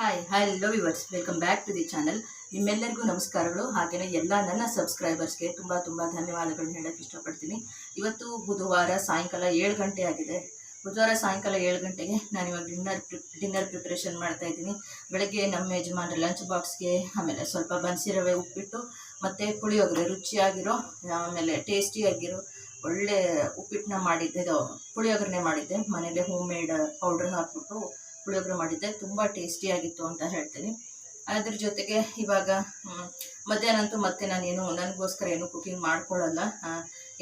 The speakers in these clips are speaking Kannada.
Hi hi hello viewers welcome back to the channel ನಿಮ್ಮೆಲ್ಲರಿಗೂ ನಮಸ್ಕಾರಗಳು. ಹಾಗೆಯೇ ಎಲ್ಲ ನನ್ನ ಸಬ್ಸ್ಕ್ರೈಬರ್ಸ್ಗೆ ತುಂಬ ತುಂಬ ಧನ್ಯವಾದಗಳನ್ನ ಹೇಳೋಕ್ಕೆ ಇಷ್ಟಪಡ್ತೀನಿ. ಇವತ್ತು ಬುಧವಾರ ಸಾಯಂಕಾಲ ಏಳು ಗಂಟೆ ಆಗಿದೆ. ಬುಧವಾರ ಸಾಯಂಕಾಲ ಏಳು ಗಂಟೆಗೆ ನಾನು ಇವಾಗ ಡಿನ್ನರ್ ಪ್ರಿ ಡಿನ್ನರ್ ಪ್ರಿಪ್ರೇಷನ್ ಮಾಡ್ತಾ ಇದ್ದೀನಿ. ಬೆಳಗ್ಗೆ ನಮ್ಮ ಯಜಮಾನ್ರ ಲಂಚ್ ಬಾಕ್ಸ್ಗೆ ಆಮೇಲೆ ಸ್ವಲ್ಪ ಬನ್ಸಿ ರವೆ ಉಪ್ಪಿಟ್ಟು, ಮತ್ತು ಪುಳಿಯೋಗರೆ ರುಚಿಯಾಗಿರೋ, ಆಮೇಲೆ ಟೇಸ್ಟಿಯಾಗಿರೋ ಒಳ್ಳೆ ಉಪ್ಪಿಟ್ಟನ್ನ ಮಾಡಿದ್ದೆ. ಇದು ಪುಳಿಯೋಗರೆ ಮಾಡಿದ್ದೆ. ಮನೇಲೆ ಹೋಮ್ ಮೇಡ್ ಪೌಡ್ರ್ ಹಾಕ್ಬಿಟ್ಟು ಪುಳಿಯೋಗರೆ ಮಾಡಿದ್ದೆ. ತುಂಬ ಟೇಸ್ಟಿಯಾಗಿತ್ತು ಅಂತ ಹೇಳ್ತೀನಿ. ಅದ್ರ ಜೊತೆಗೆ ಇವಾಗ ಮಧ್ಯಾಹ್ನ ಅಂತೂ ಮತ್ತೆ ನಾನೇನು, ನನಗೋಸ್ಕರ ಏನು ಕುಕಿಂಗ್ ಮಾಡ್ಕೊಳ್ಳಲ್ಲ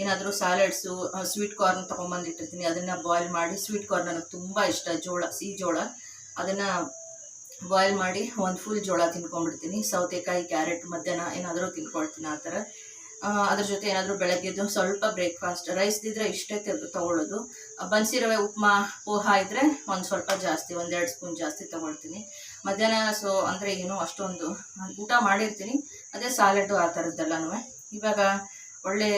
ಏನಾದರೂ ಸ್ಯಾಲಡ್ಸು ಸ್ವೀಟ್ ಕಾರ್ನ್ ತೊಗೊಂಬಂದಿಟ್ಟಿರ್ತೀನಿ. ಅದನ್ನು ಬಾಯ್ಲ್ ಮಾಡಿ ಸ್ವೀಟ್ ಕಾರ್ನ್ ನನಗೆ ತುಂಬ ಇಷ್ಟ, ಜೋಳ, ಸಿಹಿ ಜೋಳ. ಅದನ್ನು ಬಾಯ್ಲ್ ಮಾಡಿ, ಒಂದು ಫುಲ್ ಜೋಳ ತಿನ್ಕೊಂಡ್ಬಿಡ್ತೀನಿ. ಸೌತೆಕಾಯಿ ಕ್ಯಾರೆಟ್ ಮಧ್ಯಾಹ್ನ ಏನಾದರೂ ತಿನ್ಕೊಳ್ತೀನಿ ಆ ಥರ. ಅದ್ರ ಜೊತೆ ಏನಾದರೂ ಬೆಳಗ್ಗೆದ್ದು ಸ್ವಲ್ಪ ಬ್ರೇಕ್ಫಾಸ್ಟ್ ರೈಸ್ ಇದ್ರೆ ಇಷ್ಟೇ ತೊಗೊಳ್ಳೋದು. ಬನ್ಸಿ ರವೆ ಉಪ್ಮಾ, ಪೋಹ ಇದ್ದರೆ ಒಂದು ಸ್ವಲ್ಪ ಜಾಸ್ತಿ, ಒಂದೆರಡು ಸ್ಪೂನ್ ಜಾಸ್ತಿ ತೊಗೊಳ್ತೀನಿ. ಮಧ್ಯಾಹ್ನ ಸೊ ಅಂದರೆ ಏನು ಅಷ್ಟೊಂದು ಊಟ ಮಾಡಿರ್ತೀನಿ. ಅದೇ ಸಾಲೆಡ್ಡು ಆ ಥರದ್ದೆಲ್ಲನೂ ಇವಾಗ ಒಳ್ಳೆ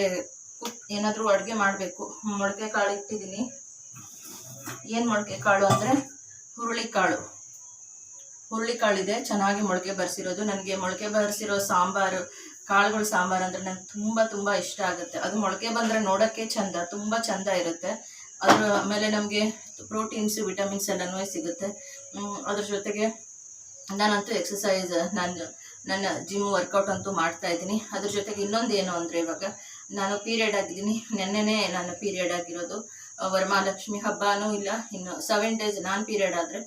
ಕುಕ್ ಏನಾದರೂ ಅಡುಗೆ ಮಾಡಬೇಕು. ಮೊಳಕೆ ಕಾಳು ಇಟ್ಟಿದ್ದೀನಿ. ಏನು ಮೊಳಕೆ ಕಾಳು ಅಂದರೆ ಹುರುಳಿಕಾಳು. ಹುರುಳಿಕಾಳಿದೆ, ಚೆನ್ನಾಗಿ ಮೊಳಕೆ ಬರೆಸಿರೋದು. ನನಗೆ ಮೊಳಕೆ ಬರೆಸಿರೋ ಸಾಂಬಾರು ಕಾಳುಗಳು, ಸಾಂಬಾರು ಅಂದರೆ ನಂಗೆ ತುಂಬ ತುಂಬ ಇಷ್ಟ ಆಗುತ್ತೆ. ಅದು ಮೊಳಕೆ ಬಂದರೆ ನೋಡೋಕ್ಕೆ ಚಂದ, ತುಂಬ ಚಂದ ಇರುತ್ತೆ. ಅದ್ರ ಆಮೇಲೆ ನಮಗೆ ಪ್ರೋಟೀನ್ಸ್ ವಿಟಮಿನ್ಸ್ ಎಲ್ಲನೂ ಸಿಗುತ್ತೆ. ಅದ್ರ ಜೊತೆಗೆ ನಾನಂತೂ ಎಕ್ಸಸೈಸ್ ನಾನು, ನನ್ನ ಜಿಮ್ ವರ್ಕೌಟ್ ಅಂತೂ ಮಾಡ್ತಾ ಇದ್ದೀನಿ. ಅದ್ರ ಜೊತೆಗೆ ಇನ್ನೊಂದು ಏನು ಅಂದರೆ ಇವಾಗ ನಾನು ಪೀರಿಯಡ್ ಆಗಿದ್ದೀನಿ. ನೆನ್ನೆನೇ ನಾನು ಪೀರಿಯಡ್ ಆಗಿರೋದು. ವರಮಹಾಲಕ್ಷ್ಮಿ ಹಬ್ಬನೂ ಇಲ್ಲ, ಇನ್ನು ಸೆವೆನ್ ಡೇಸ್ ನಾನು ಪೀರಿಯಡ್ ಆದರೆ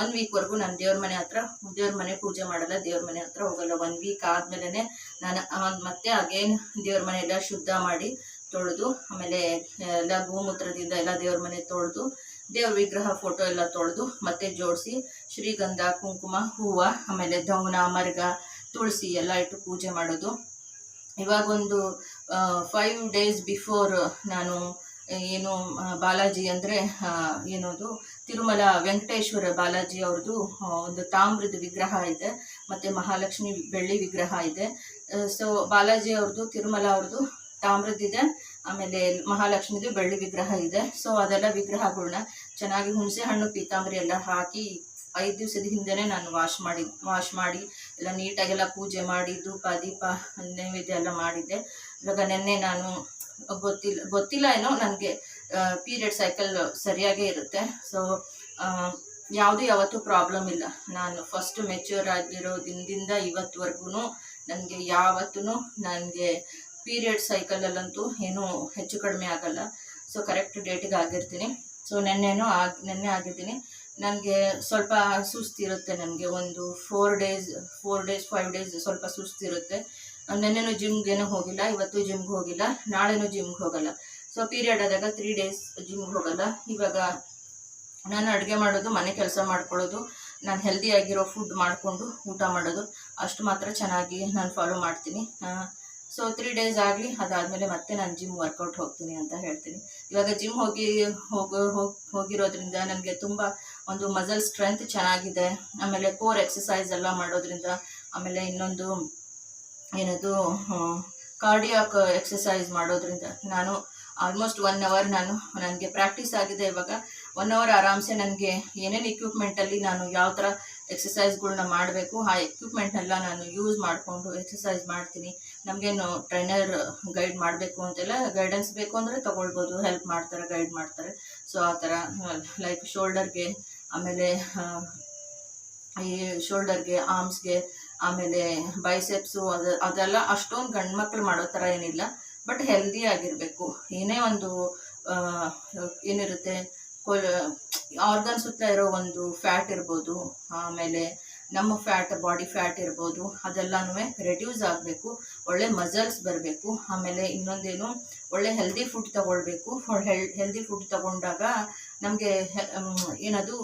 ಒನ್ ವೀಕ್ವರೆಗೂ ನಾನು ದೇವ್ರ ಮನೆ ಹತ್ರ, ದೇವ್ರ ಮನೆ ಪೂಜೆ ಮಾಡಲ್ಲ, ದೇವ್ರ ಮನೆ ಹತ್ರ ಹೋಗಲ್ಲ. ಒನ್ ವೀಕ್ ಆದಮೇಲೆ ನಾನು ಮತ್ತೆ ಅಗೇನ್ ದೇವ್ರ ಮನೆ ಎಲ್ಲ ಶುದ್ಧ ಮಾಡಿ ತೊಳೆದು, ಆಮೇಲೆ ಎಲ್ಲ ಗೋಮೂತ್ರದಿಂದ ಎಲ್ಲ ದೇವ್ರ ಮನೆ ತೊಳೆದು, ದೇವ್ರ ವಿಗ್ರಹ ಫೋಟೋ ಎಲ್ಲ ತೊಳೆದು, ಮತ್ತೆ ಜೋಡಿಸಿ ಶ್ರೀಗಂಧ, ಕುಂಕುಮ, ಹೂವು, ಆಮೇಲೆ ದವನ ಮರ್ಗ, ತುಳಸಿ ಎಲ್ಲ ಇಟ್ಟು ಪೂಜೆ ಮಾಡೋದು. ಇವಾಗೊಂದು ಫೈವ್ ಡೇಸ್ ಬಿಫೋರ್ ನಾನು ಏನು ಬಾಲಾಜಿ ಅಂದರೆ ಏನದು ತಿರುಮಲ ವೆಂಕಟೇಶ್ವರ ಬಾಲಾಜಿ ಅವ್ರದ್ದು ಒಂದು ತಾಮ್ರದ ವಿಗ್ರಹ ಇದೆ, ಮತ್ತು ಮಹಾಲಕ್ಷ್ಮಿ ಬೆಳ್ಳಿ ವಿಗ್ರಹ ಇದೆ. ಸೊ ಬಾಲಾಜಿ ಅವ್ರದ್ದು, ತಿರುಮಲ ಅವ್ರದ್ದು ತಾಮ್ರದ್ದಿದೆ ಆಮೇಲೆ ಮಹಾಲಕ್ಷ್ಮಿದು ಬೆಳ್ಳಿ ವಿಗ್ರಹ ಇದೆ. ಸೊ ಅದೆಲ್ಲ ವಿಗ್ರಹಗಳನ್ನ ಚೆನ್ನಾಗಿ ಹುಣಸೆ ಹಣ್ಣು, ಪೀತಾಂಬರಿ ಎಲ್ಲ ಹಾಕಿ ಐದು ದಿವಸದ ಹಿಂದೆನೇ ನಾನು ವಾಶ್ ಮಾಡಿ ವಾಶ್ ಮಾಡಿ, ಎಲ್ಲ ನೀಟಾಗೆಲ್ಲ ಪೂಜೆ ಮಾಡಿ, ಧೂಪ, ದೀಪ, ನೈವೇದ್ಯ ಎಲ್ಲ ಮಾಡಿದ್ದೆ. ಇವಾಗ ನಿನ್ನೆ ನಾನು ಗೊತ್ತಿಲ್ಲ ಗೊತ್ತಿಲ್ಲ ಏನೋ, ನನಗೆ ಪೀರಿಯಡ್ ಸೈಕಲ್ ಸರಿಯಾಗೇ ಇರುತ್ತೆ. ಸೊ ಯಾವುದೂ ಯಾವತ್ತೂ ಪ್ರಾಬ್ಲಮ್ ಇಲ್ಲ. ನಾನು ಫಸ್ಟ್ ಮೆಚ್ಯೂರ್ ಆಗಿರೋ ದಿನದಿಂದ ಇವತ್ತುವರೆಗೂ ನನಗೆ ಯಾವತ್ತೂ ನನಗೆ ಪೀರಿಯಡ್ ಸೈಕಲಲ್ಲಂತೂ ಏನೂ ಹೆಚ್ಚು ಕಡಿಮೆ ಆಗಲ್ಲ. ಸೊ ಕರೆಕ್ಟ್ ಡೇಟಿಗೆ ಆಗಿರ್ತೀನಿ. ಸೊ ನೆನ್ನೆನೂ ಆಗಿ, ನೆನ್ನೆ ಆಗಿದ್ದೀನಿ. ನನಗೆ ಸ್ವಲ್ಪ ಸುಸ್ತಿರುತ್ತೆ ನನಗೆ. ಒಂದು four days four days five days ಸ್ವಲ್ಪ ಸುಸ್ತಿರುತ್ತೆ. ನೆನ್ನೆನೂ ಜಿಮ್ಗೇನೂ ಹೋಗಿಲ್ಲ, ಇವತ್ತು ಜಿಮ್ಗೆ ಹೋಗಿಲ್ಲ, ನಾಳೆನೂ ಜಿಮ್ಗೆ ಹೋಗಲ್ಲ. ಸೊ ಪೀರಿಯಡ್ ಆದಾಗ ತ್ರೀ ಡೇಸ್ ಜಿಮ್ಗೆ ಹೋಗಲ್ಲ. ಇವಾಗ ನಾನು ಅಡುಗೆ ಮಾಡೋದು, ಮನೆ ಕೆಲಸ ಮಾಡ್ಕೊಳ್ಳೋದು, ನಾನು ಹೆಲ್ದಿಯಾಗಿರೋ ಫುಡ್ ಮಾಡಿಕೊಂಡು ಊಟ ಮಾಡೋದು, ಅಷ್ಟು ಮಾತ್ರ ಚೆನ್ನಾಗಿ ನಾನು ಫಾಲೋ ಮಾಡ್ತೀನಿ. ಸೊ ತ್ರೀ ಡೇಸ್ ಆಗಲಿ, ಅದಾದಮೇಲೆ ಮತ್ತೆ ನಾನು ಜಿಮ್ ವರ್ಕೌಟ್ ಹೋಗ್ತೀನಿ ಅಂತ ಹೇಳ್ತೀನಿ. ಇವಾಗ ಜಿಮ್ ಹೋಗಿ, ಹೋಗೋ ಹೋಗಿ ಹೋಗಿರೋದ್ರಿಂದ ನನಗೆ ತುಂಬ ಒಂದು ಮಸಲ್ ಸ್ಟ್ರೆಂತ್ ಚೆನ್ನಾಗಿದೆ. ಆಮೇಲೆ ಕೋರ್ ಎಕ್ಸಸೈಸ್ ಎಲ್ಲ ಮಾಡೋದ್ರಿಂದ ಆಮೇಲೆ ಇನ್ನೊಂದು ಏನದು ಕಾರ್ಡಿಯಾಕ್ ಎಕ್ಸಸೈಸ್ ಮಾಡೋದ್ರಿಂದ ನಾನು ಆಲ್ಮೋಸ್ಟ್ ಒನ್ ಅವರ್ ನಾನು ನನಗೆ ಪ್ರಾಕ್ಟೀಸ್ ಆಗಿದೆ ಇವಾಗ. ಒನ್ ಅವರ್ ಆರಾಮ್ಸೆ ನನಗೆ ಏನೇನು ಇಕ್ವಿಪ್ಮೆಂಟಲ್ಲಿ ನಾನು ಯಾವ ಥರ ಎಕ್ಸಸೈಸ್ಗಳನ್ನ ಮಾಡಬೇಕು, ಆ ಎಕ್ವಿಪ್ಮೆಂಟ್ನೆಲ್ಲ ನಾನು ಯೂಸ್ ಮಾಡಿಕೊಂಡು ಎಕ್ಸಸೈಸ್ ಮಾಡ್ತೀನಿ. ನಮಗೇನು ಟ್ರೈನರ್ ಗೈಡ್ ಮಾಡಬೇಕು ಅಂತೆಲ್ಲ ಗೈಡೆನ್ಸ್ ಬೇಕು ಅಂದರೆ ತೊಗೊಳ್ಬೋದು ಹೆಲ್ಪ್ ಮಾಡ್ತಾರೆ ಗೈಡ್ ಮಾಡ್ತಾರೆ. ಸೊ ಆ ಥರ ಲೈಕ್ ಶೋಲ್ಡರ್ಗೆ ಆಮೇಲೆ ಈ ಶೋಲ್ಡರ್ಗೆ ಆರ್ಮ್ಸ್ಗೆ ಆಮೇಲೆ ಬೈಸೆಪ್ಸು ಅದು, ಅದೆಲ್ಲ ಅಷ್ಟೊಂದು ಗಂಡು ಮಕ್ಳು ಮಾಡೋ ಥರ ಏನಿಲ್ಲ. ಬಟ್ ಹೆಲ್ದಿ ಆಗಿರಬೇಕು. ಏನೇ ಒಂದು ಏನಿರುತ್ತೆ ಕೊಲ್ ಆರ್ಗನ್ ಸುತ್ತ ಇರೋ ಒಂದು ಫ್ಯಾಟ್ ಇರ್ಬೋದು, ಆಮೇಲೆ ನಮ್ಮ ಫ್ಯಾಟ್, ಬಾಡಿ ಫ್ಯಾಟ್ ಇರ್ಬೋದು, ಅದೆಲ್ಲನೂ ರೆಡ್ಯೂಸ್ ಆಗಬೇಕು, ಒಳ್ಳೆ ಮಸಲ್ಸ್ ಬರಬೇಕು, ಆಮೇಲೆ ಇನ್ನೊಂದೇನು, ಒಳ್ಳೆ ಹೆಲ್ದಿ ಫುಡ್ ತಗೊಳ್ಬೇಕು ಹೆಲ್ದಿ ಫುಡ್ ತಗೊಂಡಾಗ ನಮಗೆ ಏನದು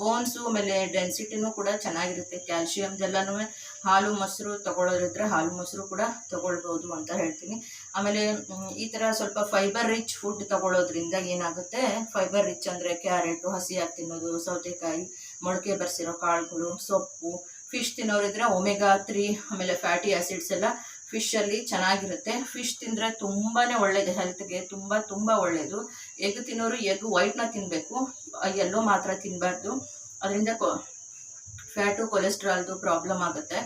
ಬೋನ್ಸು, ಆಮೇಲೆ ಡೆನ್ಸಿಟಿನೂ ಕೂಡ ಚೆನ್ನಾಗಿರುತ್ತೆ ಕ್ಯಾಲ್ಶಿಯಮ್ದೆಲ್ಲನೂ ಹಾಲು ಮೊಸರು ತಗೊಳ್ಳೋರಿದ್ರೆ ಹಾಲು ಮೊಸರು ಕೂಡ ತಗೊಳ್ಬೋದು ಅಂತ ಹೇಳ್ತೀನಿ. ಆಮೇಲೆ ಈ ಥರ ಸ್ವಲ್ಪ ಫೈಬರ್ ರಿಚ್ ಫುಡ್ ತಗೊಳ್ಳೋದ್ರಿಂದ ಏನಾಗುತ್ತೆ? ಫೈಬರ್ ರಿಚ್ ಅಂದರೆ ಕ್ಯಾರೆಟು, ಹಸಿಯಾಗಿ ತಿನ್ನೋದು, ಸೌತೆಕಾಯಿ, ಮೊಳಕೆ ಬರೆಸಿರೋ ಕಾಳುಗಳು, ಸೊಪ್ಪು ಫಿಶ್ ತಿನ್ನೋರಿದ್ರೆ ಒಮೆಗಾ ತ್ರೀ ಆಮೇಲೆ ಫ್ಯಾಟಿ ಆ್ಯಸಿಡ್ಸ್ ಎಲ್ಲ ಅಲ್ಲಿ ಚೆನ್ನಾಗಿರುತ್ತೆ. ಫಿಶ್ ತಿಂದರೆ ತುಂಬಾ ಒಳ್ಳೆಯದು ಹೆಲ್ತ್ಗೆ ತುಂಬ ತುಂಬ ಒಳ್ಳೆಯದು ಎಗ್ ತಿನ್ನೋರು ಎಗ್ ವೈಟ್ನ ತಿನ್ನಬೇಕು ಎಲ್ಲೋ ಮಾತ್ರ ತಿನ್ನಬಾರ್ದು ಅದರಿಂದ ಫ್ಯಾಟು ಕೊಲೆಸ್ಟ್ರಾಲ್ದು ಪ್ರಾಬ್ಲಮ್ ಆಗುತ್ತೆ.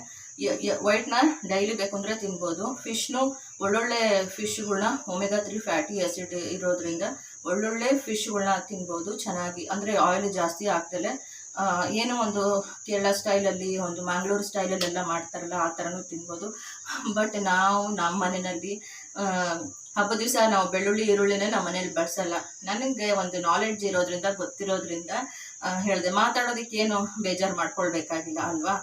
ವೈಟ್ನ ಡೈಲಿ ಬೇಕು ಅಂದರೆ ತಿನ್ಬೋದು. ಫಿಶ್ನು ಒಳ್ಳೊಳ್ಳೆ ಫಿಶ್ಗಳನ್ನ ಒಮೆಗಾ ತ್ರೀ ಫ್ಯಾಟಿ ಆ್ಯಸಿಡ್ ಇರೋದ್ರಿಂದ ಒಳ್ಳೊಳ್ಳೆ ಫಿಶ್ಗಳನ್ನ ತಿನ್ಬೋದು, ಚೆನ್ನಾಗಿ. ಅಂದರೆ ಆಯಿಲ್ ಜಾಸ್ತಿ ಆಗ್ತಲೆ ಏನು ಒಂದು ಕೇರಳ ಸ್ಟೈಲಲ್ಲಿ ಒಂದು ಮ್ಯಾಂಗ್ಳೂರು ಸ್ಟೈಲಲ್ಲೆಲ್ಲ ಮಾಡ್ತಾರಲ್ಲ, ಆ ಥರನೂ ತಿನ್ಬೋದು. ಬಟ್ ನಾವು ನಮ್ಮ ಮನೆಯಲ್ಲಿ ಹಬ್ಬ ದಿವಸ ನಾವು ಬೆಳ್ಳುಳ್ಳಿ, ಈರುಳ್ಳಿನೇ ನಮ್ಮ ಮನೇಲಿ ಬಳಸಲ್ಲ. ನನಗೆ ಒಂದು ನಾಲೆಡ್ಜ್ ಇರೋದ್ರಿಂದ, ಗೊತ್ತಿರೋದ್ರಿಂದ ಹೇಳಿದೆ, ಮಾತಾಡೋದಕ್ಕೆ ಏನು ಬೇಜಾರು ಮಾಡ್ಕೊಳ್ಬೇಕಾಗಿಲ್ಲ ಅಲ್ವಾ?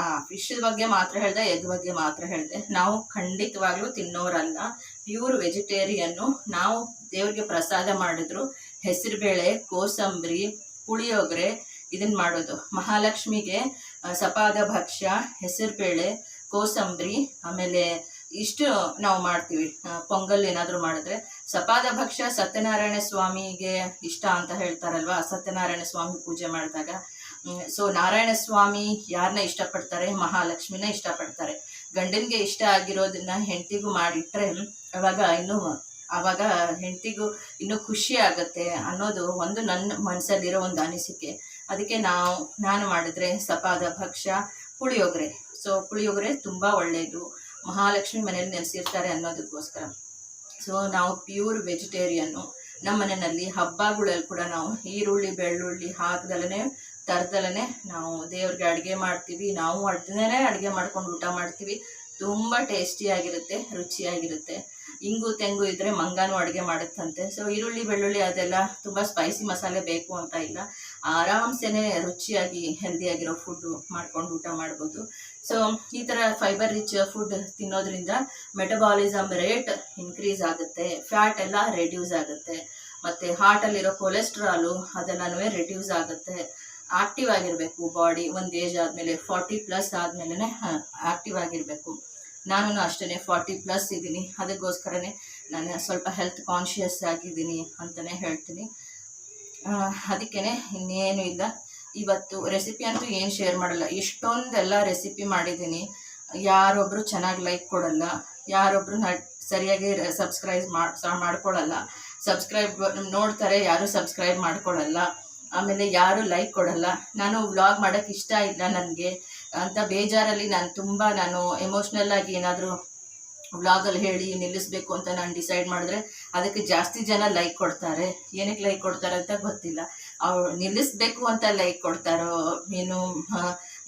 ಆ ಫಿಶ್ ಬಗ್ಗೆ ಮಾತ್ರ ಹೇಳ್ದೆ ಎಗ್ ಬಗ್ಗೆ ಮಾತ್ರ ಹೇಳ್ದೆ. ನಾವು ಖಂಡಿತವಾಗ್ಲೂ ತಿನ್ನೋರಲ್ಲ. ಪ್ಯೂರ್ ವೆಜಿಟೇರಿಯನ್ನು ನಾವು ದೇವ್ರಿಗೆ ಪ್ರಸಾದ ಮಾಡಿದ್ರು ಹೆಸರುಬೇಳೆ ಕೋಸಂಬರಿ, ಪುಳಿಯೋಗರೆ ಇದನ್ನ ಮಾಡೋದು. ಮಹಾಲಕ್ಷ್ಮಿಗೆ ಸಪಾದ ಭಕ್ಷ್ಯ ಹೆಸರುಬೇಳೆ ಕೋಸಂಬರಿ, ಆಮೇಲೆ ಇಷ್ಟು ನಾವು ಮಾಡ್ತೀವಿ. ಪೊಂಗಲ್ ಏನಾದರೂ ಮಾಡಿದ್ರೆ ಸಪಾದ ಭಕ್ಷ್ಯ ಸತ್ಯನಾರಾಯಣ ಸ್ವಾಮಿಗೆ ಇಷ್ಟ ಅಂತ ಹೇಳ್ತಾರಲ್ವಾ? ಸತ್ಯನಾರಾಯಣ ಸ್ವಾಮಿ ಪೂಜೆ ಮಾಡಿದಾಗ. ಸೊ ನಾರಾಯಣ ಸ್ವಾಮಿ ಯಾರನ್ನ ಇಷ್ಟಪಡ್ತಾರೆ? ಮಹಾಲಕ್ಷ್ಮಿನ ಇಷ್ಟಪಡ್ತಾರೆ. ಗಂಡನಿಗೆ ಇಷ್ಟ ಆಗಿರೋದನ್ನ ಹೆಂಡತಿಗೂ ಮಾಡಿಟ್ರೆ ಅವಾಗ ಇನ್ನೂ ಆವಾಗ ಹೆಂಡತಿಗೂ ಇನ್ನೂ ಖುಷಿ ಆಗುತ್ತೆ ಅನ್ನೋದು ಒಂದು ನನ್ನ ಮನಸ್ಸಲ್ಲಿರೋ ಒಂದು ಅನಿಸಿಕೆ. ಅದಕ್ಕೆ ನಾವು, ನಾನು ಮಾಡಿದ್ರೆ ಸಪಾದ ಭಕ್ಷ್ಯ ಪುಳಿಯೋಗರೆ. ಸೊ ಪುಳಿಯೋಗರೆ ತುಂಬ ಒಳ್ಳೆಯದು ಮಹಾಲಕ್ಷ್ಮಿ ಮನೇಲಿ ನೆಲೆಸಿರ್ತಾರೆ ಅನ್ನೋದಕ್ಕೋಸ್ಕರ. ಸೊ ನಾವು ಪ್ಯೂರ್ ವೆಜಿಟೇರಿಯನ್ನು ನಮ್ಮ ಮನೆಯಲ್ಲಿ ಹಬ್ಬಗಳಲ್ಲಿ ಕೂಡ ನಾವು ಈರುಳ್ಳಿ, ಬೆಳ್ಳುಳ್ಳಿ ಹಾಕ್ದಲೇ ತರದಲ್ಲೇ ನಾವು ದೇವ್ರಿಗೆ ಅಡುಗೆ ಮಾಡ್ತೀವಿ. ನಾವು ಅಡ್ದೇ ಅಡುಗೆ ಮಾಡ್ಕೊಂಡು ಊಟ ಮಾಡ್ತೀವಿ. ತುಂಬ ಟೇಸ್ಟಿಯಾಗಿರುತ್ತೆ ರುಚಿಯಾಗಿರುತ್ತೆ. ಇಂಗು ತೆಂಗು ಇದ್ದರೆ ಮಂಗಾನು ಅಡುಗೆ ಮಾಡುತ್ತಂತೆ. ಸೊ ಈರುಳ್ಳಿ, ಬೆಳ್ಳುಳ್ಳಿ ಅದೆಲ್ಲ ತುಂಬ ಸ್ಪೈಸಿ ಮಸಾಲೆ ಬೇಕು ಅಂತ ಇಲ್ಲ. ಆರಾಮ್ಸೆನೆ ರುಚಿಯಾಗಿ ಹೆಲ್ದಿಯಾಗಿರೋ ಫುಡ್ಡು ಮಾಡ್ಕೊಂಡು ಊಟ ಮಾಡ್ಬೋದು. ಸೊ ಈ ಥರ ಫೈಬರ್ ರಿಚ್ ಫುಡ್ ತಿನ್ನೋದ್ರಿಂದ ಮೆಟಬಾಲಿಸಮ್ ರೇಟ್ ಇನ್ಕ್ರೀಸ್ ಆಗುತ್ತೆ ಫ್ಯಾಟ್ ಎಲ್ಲ ರೆಡ್ಯೂಸ್ ಆಗುತ್ತೆ, ಮತ್ತು ಹಾರ್ಟಲ್ಲಿರೋ ಕೊಲೆಸ್ಟ್ರಾಲು ಅದೆಲ್ಲನೂ ರೆಡ್ಯೂಸ್ ಆಗುತ್ತೆ. ಆಕ್ಟಿವ್ ಆಗಿರಬೇಕು ಬಾಡಿ ಒಂದು ಏಜ್ ಆದಮೇಲೆ ಫಾರ್ಟಿ ಪ್ಲಸ್ ಆದಮೇಲೆ ಆಕ್ಟಿವ್ ಆಗಿರಬೇಕು. ನಾನು ಅಷ್ಟೇ ಫಾರ್ಟಿ ಪ್ಲಸ್ ಇದ್ದೀನಿ ಅದಕ್ಕೋಸ್ಕರನೇ ನಾನು ಸ್ವಲ್ಪ ಹೆಲ್ತ್ ಕಾನ್ಷಿಯಸ್ ಆಗಿದ್ದೀನಿ ಅಂತಲೇ ಹೇಳ್ತೀನಿ. ಅದಕ್ಕೇ ಇನ್ನೇನು ಇಲ್ಲ. ಇವತ್ತು ರೆಸಿಪಿ ಅಂತೂ ಏನು ಶೇರ್ ಮಾಡಲ್ಲ. ಎಷ್ಟೊಂದೆಲ್ಲ ರೆಸಿಪಿ ಮಾಡಿದ್ದೀನಿ. ಯಾರೊಬ್ಬರು ಚೆನ್ನಾಗಿ ಲೈಕ್ ಕೊಡಲ್ಲ ಯಾರೊಬ್ಬರು ಸರಿಯಾಗಿ ಸಬ್ಸ್ಕ್ರೈಬ್ ಮಾಡ್ ಮಾಡ್ಕೊಳ್ಳಲ್ಲ ಸಬ್ಸ್ಕ್ರೈಬ್ ನೋಡ್ತಾರೆ, ಯಾರು ಸಬ್ಸ್ಕ್ರೈಬ್ ಮಾಡ್ಕೊಳ್ಳಲ್ಲ ಆಮೇಲೆ ಯಾರು ಲೈಕ್ ಕೊಡಲ್ಲ. ನಾನು ವ್ಲಾಗ್ ಮಾಡೋಕ್ಕೆ ಇಷ್ಟ ಇಲ್ಲ ನನಗೆ. ಅಂತ ಬೇಜಾರಲ್ಲಿ ನಾನು ತುಂಬ ನಾನು ಎಮೋಷ್ನಲ್ ಆಗಿ ಏನಾದರೂ ವ್ಲಾಗಲ್ಲಿ ಹೇಳಿ ನಿಲ್ಲಿಸ್ಬೇಕು ಅಂತ ನಾನು ಡಿಸೈಡ್ ಮಾಡಿದ್ರೆ ಅದಕ್ಕೆ ಜಾಸ್ತಿ ಜನ ಲೈಕ್ ಕೊಡ್ತಾರೆ. ಏನಕ್ಕೆ ಲೈಕ್ ಕೊಡ್ತಾರೆ ಅಂತ ಗೊತ್ತಿಲ್ಲ. ಅವ್ರು ನಿಲ್ಲಿಸ್ಬೇಕು ಅಂತ ಲೈಕ್ ಕೊಡ್ತಾರೋ, ಏನು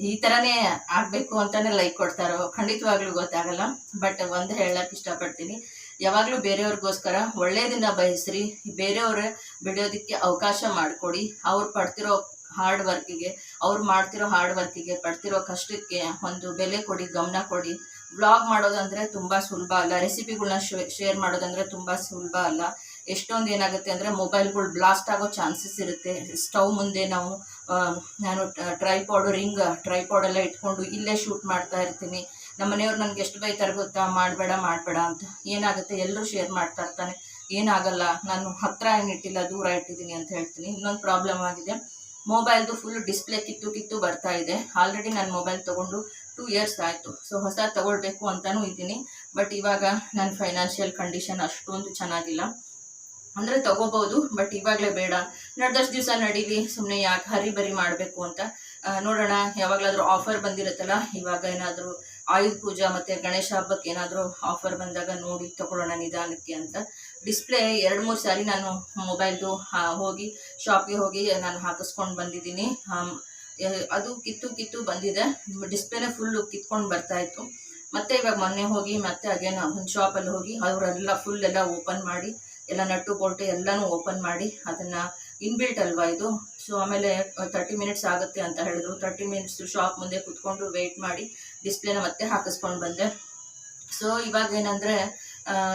ಈ ಥರನೇ ಆಗಬೇಕು ಅಂತಾನೆ ಲೈಕ್ ಕೊಡ್ತಾರೋ, ಖಂಡಿತವಾಗ್ಲೂ ಗೊತ್ತಾಗಲ್ಲ. ಬಟ್ ಒಂದು ಹೇಳಕ್ಕೆ ಇಷ್ಟಪಡ್ತೀನಿ. ಯಾವಾಗಲೂ ಬೇರೆಯವ್ರಿಗೋಸ್ಕರ ಒಳ್ಳೆಯದನ್ನ ಬಯಸ್ರಿ, ಬೇರೆಯವ್ರ ಬಿಡೋದಕ್ಕೆ ಅವಕಾಶ ಮಾಡಿಕೊಡಿ. ಅವ್ರು ಪಡ್ತಿರೋ ಹಾರ್ಡ್ ವರ್ಕಿಗೆ ಅವ್ರು ಮಾಡ್ತಿರೋ ಹಾರ್ಡ್ ವರ್ಕಿಗೆ ಪಡ್ತಿರೋ ಕಷ್ಟಕ್ಕೆ ಒಂದು ಬೆಲೆ ಕೊಡಿ, ಗಮನ ಕೊಡಿ. ವ್ಲಾಗ್ ಮಾಡೋದಂದರೆ ತುಂಬ ಸುಲಭ ಅಲ್ಲ. ರೆಸಿಪಿಗಳನ್ನ ಶೇರ್ ಮಾಡೋದಂದರೆ ತುಂಬ ಸುಲಭ ಅಲ್ಲ. ಎಷ್ಟೊಂದು ಏನಾಗುತ್ತೆ ಅಂದರೆ ಮೊಬೈಲ್ಗಳು ಬ್ಲಾಸ್ಟ್ ಆಗೋ ಚಾನ್ಸಸ್ ಇರುತ್ತೆ. ಸ್ಟವ್ ಮುಂದೆ ನಾವು ನಾನು ಟ್ರೈಪಾಡು ರಿಂಗ್ ಟ್ರೈಪಾಡ್ ಎಲ್ಲ ಇಟ್ಕೊಂಡು ಇಲ್ಲೇ ಶೂಟ್ ಮಾಡ್ತಾ ಇರ್ತೀನಿ. ನಮ್ಮ ಮನೆಯವ್ರು ನನಗೆ ಎಷ್ಟು ಬೈತಾರೆ ಗೊತ್ತಾ? ಮಾಡಬೇಡ ಮಾಡಬೇಡ ಅಂತ. ಏನಾಗುತ್ತೆ? ಎಲ್ಲರೂ ಶೇರ್ ಮಾಡ್ತಾ ಇರ್ತಾನೆ ಏನಾಗಲ್ಲ, ನಾನು ಹತ್ತಿರ ಏನಿಟ್ಟಿಲ್ಲ ದೂರ ಇಟ್ಟಿದ್ದೀನಿ ಅಂತ ಹೇಳ್ತೀನಿ. ಇನ್ನೊಂದು ಪ್ರಾಬ್ಲಮ್ ಆಗಿದೆ. ಮೊಬೈಲ್ದು ಫುಲ್ ಡಿಸ್ಪ್ಲೇ ಕಿತ್ತು ಕಿತ್ತು ಬರ್ತಾ ಇದೆ. ಆಲ್ರೆಡಿ ನಾನು ಮೊಬೈಲ್ ತೊಗೊಂಡು ಟೂ ಇಯರ್ಸ್ ಆಯಿತು. ಸೊ ಹೊಸ ತಗೊಳ್ಬೇಕು ಅಂತಲೂ ಇದ್ದೀನಿ. ಬಟ್ ಇವಾಗ ನನ್ನ ಫೈನಾನ್ಷಿಯಲ್ ಕಂಡೀಷನ್ ಅಷ್ಟೊಂದು ಚೆನ್ನಾಗಿಲ್ಲ. ಅಂದರೆ ತಗೋಬಹುದು ಬಟ್ ಇವಾಗಲೇ ಬೇಡ. ನಡೆದಷ್ಟು ದಿವಸ ನಡೀಲಿ ಸುಮ್ಮನೆ ಯಾಕೆ ಹರಿಬರಿ ಮಾಡಬೇಕು ಅಂತ. ನೋಡೋಣ, ಯಾವಾಗಲಾದರೂ ಆಫರ್ ಬಂದಿರುತ್ತಲ್ಲ, ಇವಾಗ ಏನಾದರೂ ಆಯುಧ ಪೂಜಾ ಮತ್ತು ಗಣೇಶ ಹಬ್ಬಕ್ಕೆ ಏನಾದರೂ ಆಫರ್ ಬಂದಾಗ ನೋಡಿ ತಗೊಳ್ಳೋಣ ನಿಧಾನಕ್ಕೆ ಅಂತ. ಡಿಸ್ಪ್ಲೇ ಎರಡು ಮೂರು ಸಾರಿ ನಾನು ಮೊಬೈಲ್ದು ಹೋಗಿ ಶಾಪ್ಗೆ ಹೋಗಿ ನಾನು ಹಾಕಿಸ್ಕೊಂಡು ಬಂದಿದ್ದೀನಿ. ಅದು ಕಿತ್ತು ಕಿತ್ತು ಬಂದಿದೆ. ಡಿಸ್ಪ್ಲೇನೇ ಫುಲ್ಲು ಕಿತ್ಕೊಂಡು ಬರ್ತಾ ಇತ್ತು. ಮತ್ತೆ ಇವಾಗ ಮೊನ್ನೆ ಹೋಗಿ, ಮತ್ತೆ ಅಗೇನ್ ಒಂದು ಶಾಪಲ್ಲಿ ಹೋಗಿ, ಅವರೆಲ್ಲ ಫುಲ್ ಎಲ್ಲ ಓಪನ್ ಮಾಡಿ ಎಲ್ಲ ನಟ್ಟು ಕೊಟ್ಟು ಎಲ್ಲನೂ ಓಪನ್ ಮಾಡಿ ಅದನ್ನು ಇನ್ಬಿಲ್ಟ್ ಅಲ್ವಾ ಇದು? ಸೊ ಆಮೇಲೆ ತರ್ಟಿ ಮಿನಿಟ್ಸ್ ಆಗುತ್ತೆ ಅಂತ ಹೇಳಿದ್ರು. ತರ್ಟಿ ಮಿನಿಟ್ಸ್ ಶಾಪ್ ಮುಂದೆ ಕುತ್ಕೊಂಡು ವೆಯ್ಟ್ ಮಾಡಿ ಡಿಸ್ಪ್ಲೇನ ಮತ್ತೆ ಹಾಕಿಸ್ಕೊಂಡು ಬಂದೆ. ಸೊ ಇವಾಗ ಏನಂದರೆ